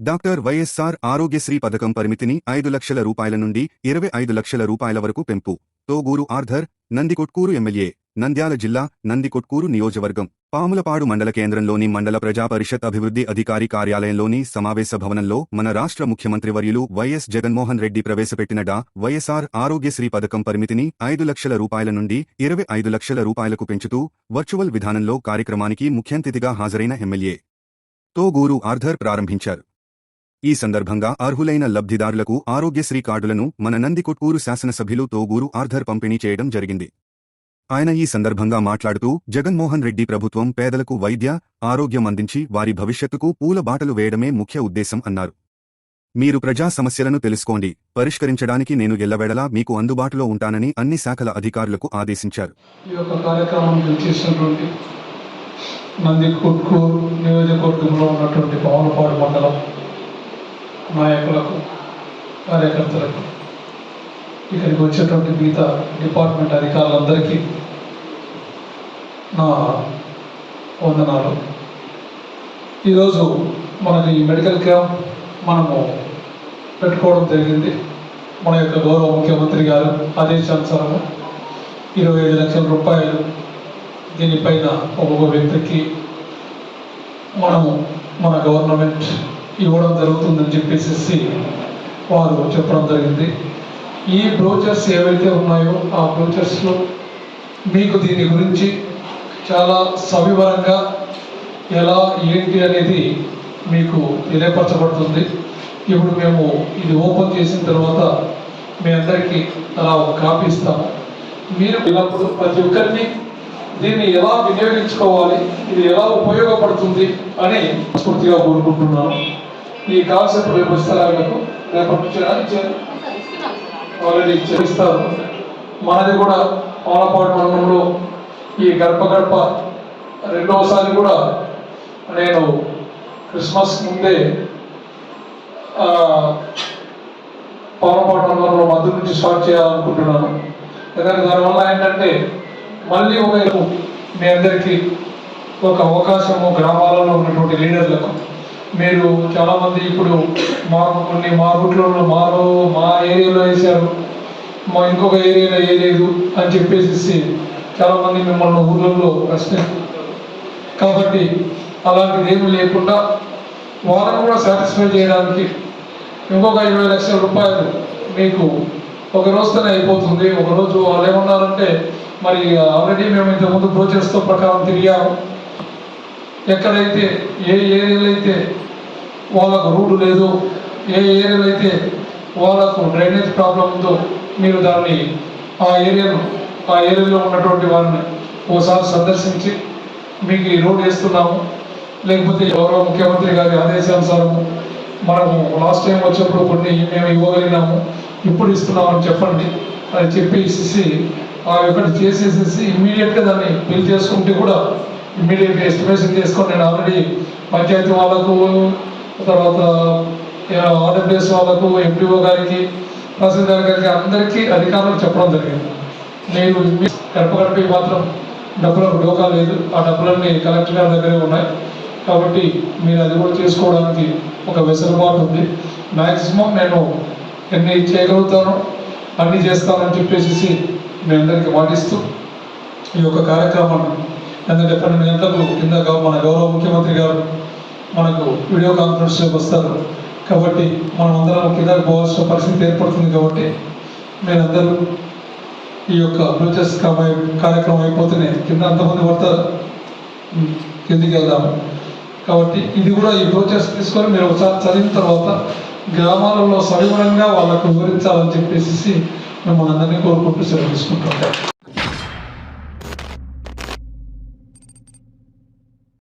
Doctor YSR Aarogyasri పథకం పరిమితిని ఐదు లక్షల రూపాయల నుండి ఇరవై ఐదు లక్షల రూపాయల వరకు పెంపు. తోగూరు ఆర్ధర్ నందికొట్కూరు ఎమ్మెల్యే నంద్యాల జిల్లా నందికొట్కూరు నియోజకవర్గం. పాములపాడు మండల కేంద్రంలోని మండల ప్రజా పరిషత్ అభివృద్ధి అధికారి కార్యాలయంలోని సమావేశ భవనంలో మన రాష్ట్ర ముఖ్యమంత్రి వర్యులు వైఎస్ జగన్మోహన్ రెడ్డి ప్రవేశపెట్టిన డా వైఎస్ఆర్ ఆరోగ్యశ్రీ పథకం పరిమితిని ఐదు లక్షల రూపాయల నుండి ఇరవై ఐదు లక్షల రూపాయలకు పెంచుతూ వర్చువల్ విధానంలో కార్యక్రమానికి ముఖ్యంతిథిగా హాజరైన ఎమ్మెల్యే. తోగూరు ఆర్ధర్ ప్రారంభించారు. ఈ సందర్భంగా అర్హులైన లబ్ధిదారులకు ఆరోగ్యశ్రీ కార్డులను మన నందికొట్కూరు శాసనసభ్యులు తోగూరు ఆర్ధర్ పంపిణీ చేయడం జరిగింది. ఆయన ఈ సందర్భంగా మాట్లాడుతూ జగన్మోహన్ రెడ్డి ప్రభుత్వం పేదలకు వైద్య ఆరోగ్యం అందించి వారి భవిష్యత్తుకు పూల బాటలు వేయడమే ముఖ్య ఉద్దేశం అన్నారు. మీరు ప్రజా సమస్యలను తెలుసుకోండి. పరిష్కరించడానికి నేను ఎల్లవేళలా మీకు అందుబాటులో ఉంటానని అన్ని శాఖల అధికారులకు ఆదేశించారు. ఈ యొక్క నియోజకవర్గంలో ఉన్నటువంటి పావులపాడు మండలం నాయకులకు కార్యకర్తలకు ఇక్కడికి వచ్చేటువంటి మిగతా డిపార్ట్మెంట్ అధికారులందరికీ నా వందనాలు. ఈరోజు మనకి ఈ మెడికల్ క్యాంప్ మనము పెట్టుకోవడం జరిగింది. మన యొక్క గౌరవ ముఖ్యమంత్రి గారు ఆదేశానుసారము ఇరవై ఐదు లక్షల రూపాయలు దీనిపైన ఒక్కొక్క వ్యక్తికి మనము మన గవర్నమెంట్ ఇవ్వడం జరుగుతుందని చెప్పేసి వారు చెప్పడం జరిగింది. ఈ బ్రోచర్స్ ఏవైతే ఉన్నాయో ఆ బ్రోచర్స్లో మీకు దీని గురించి చాలా సవివరంగా ఎలా ఏంటి అనేది మీకు తెలియపరచబడుతుంది. ఇప్పుడు మేము ఇది ఓపెన్ చేసిన తర్వాత మీ అందరికీ అలా ఒక కాపీ ఇస్తాము. మీరు విన్నప్పుడు ప్రతి ఒక్కరిని దీన్ని ఎలా వినియోగించుకోవాలి ఇది ఎలా ఉపయోగపడుతుంది అని స్ఫూర్తిగా కోరుకుంటున్నాను. ఈ కాన్సెప్ట్ రేపు ఇస్తారా మీకు పంపించారా నుంచి ఇచ్చారు ఆల్రెడీ ఇస్తారు మనది కూడా పాలపాటు మండలంలో ఈ గడప గడప రెండవసారి కూడా నేను క్రిస్మస్ ముందే పాలపాటు మండలంలో మధ్య నుంచి స్టార్ట్ చేయాలనుకుంటున్నాను. ఎందుకంటే దానివల్ల ఏంటంటే మళ్ళీ ఒక మీ అందరికీ ఒక అవకాశము గ్రామాలలో ఉన్నటువంటి లీడర్లకు మీరు చాలామంది ఇప్పుడు మా కొన్ని మా రూట్లో మారు మా ఏరియాలో వేశారు. మా ఇంకొక ఏరియాలో వేయలేదు అని చెప్పేసి చాలామంది మిమ్మల్ని ఊళ్ళల్లో ప్రశ్నిస్తుంటారు కాబట్టి అలాంటిది ఏమి లేకుండా వాళ్ళని కూడా సాటిస్ఫై చేయడానికి ఇంకొక ఇరవై లక్షల రూపాయలు మీకు ఒక రోజుతోనే అయిపోతుంది. ఒకరోజు వాళ్ళు ఏమన్నారంటే మరి ఆల్రెడీ మేము ఇంతకుముందు ప్రోజెక్ట్స్తో ప్రకారం తిరిగాము. ఎక్కడైతే ఏ ఏరియాలో అయితే వాళ్ళకు రూట్ లేదు ఏ ఏరియాలో అయితే వాళ్ళకు డ్రైనేజ్ ప్రాబ్లం ఉందో మీరు దాన్ని ఆ ఏరియాను ఆ ఏరియాలో ఉన్నటువంటి వారిని ఓసారి సందర్శించి మీకు ఈ రోడ్ వేస్తున్నాము. లేకపోతే గౌరవ ముఖ్యమంత్రి గారి ఆదేశానుసారము మనము లాస్ట్ టైం వచ్చినప్పుడు కొన్ని మేము ఇవ్వగలిగినాము. ఇప్పుడు ఇస్తున్నామని చెప్పండి. అని చెప్పేసి ఆ ఒకటి చేసేసేసి ఇమ్మీడియట్గా దాన్ని బిల్ చేసుకుంటే కూడా ఇమీడియట్ ఎస్టిమేషన్ చేసుకొని నేను ఆల్రెడీ పంచాయతీ వాళ్ళకు తర్వాత ఆర్డబ్ల్యూఎస్ వాళ్ళకు ఎంపీఓ గారికి తహసీల్దార్ గారికి అందరికీ అధికారులకు చెప్పడం జరిగింది. నేను గడప మాత్రం డబ్బులకు డోకా లేదు. ఆ డబ్బులన్నీ కలెక్టర్ గారి దగ్గరే ఉన్నాయి. కాబట్టి మీరు అది కూడా చేసుకోవడానికి ఒక వెసులుబాటు ఉంది. మ్యాక్సిమం నేను ఎన్ని చేయగలుగుతానో అన్ని చేస్తానని చెప్పేసి మీ అందరికీ పాటిస్తూ ఈ యొక్క కార్యక్రమాన్ని ఎందుకంటే పన్నెండు గంటలకు కింద మన గౌరవ ముఖ్యమంత్రి గారు మనకు వీడియో కాన్ఫరెన్స్లోకి వస్తారు. కాబట్టి మనం అందరం కిందకు పోవాల్సిన పరిస్థితి ఏర్పడుతుంది కాబట్టి మీరందరూ ఈ యొక్క బ్లూచెస్ కార్యక్రమం అయిపోతేనే కింద అంతమంది పడతారు. కిందికి వెళ్దాము కాబట్టి ఇది కూడా ఈ బ్రోచర్స్ తీసుకొని మీరు ఒకసారి చదివిన తర్వాత గ్రామాలలో సవివరంగా వాళ్ళకు వివరించాలని చెప్పేసి మిమ్మల్ని అందరినీ కోరుకుంటూ సెలవు తీసుకుంటాం.